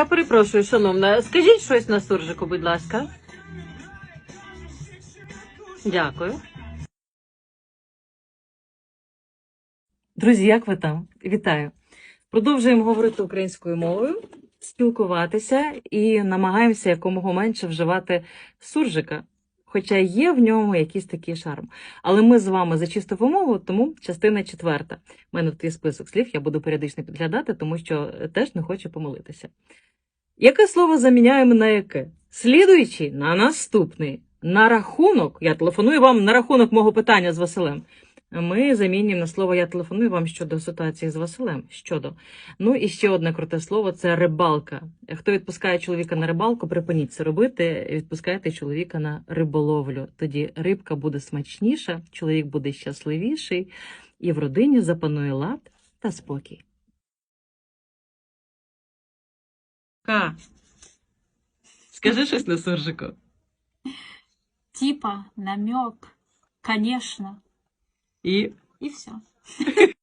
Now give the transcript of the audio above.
Я перепрошую, шановна, скажіть щось на суржику, будь ласка. Дякую. Друзі, як ви там? Вітаю. Продовжуємо говорити українською мовою, спілкуватися і намагаємося якомога менше вживати суржика. Хоча є в ньому якийсь такий шарм. Але ми з вами за чисту вимогу, тому частина четверта. У мене тут є список слів, я буду періодично підглядати, тому що теж не хочу помилитися. Яке слово заміняємо на яке? Слідуючий на наступний. На рахунок, я телефоную вам на рахунок мого питання з Василем. Ми замінюємо на слово я телефоную вам щодо ситуації з Василем. Щодо. Ну і ще одне круте слово це рибалка. Хто відпускає чоловіка на рибалку, припиніть це робити. Відпускайте чоловіка на риболовлю. Тоді рибка буде смачніша, чоловік буде щасливіший, і в родині запанує лад та спокій. Ка. Скажи щось на суржику. Типа, намек, конечно. І И все.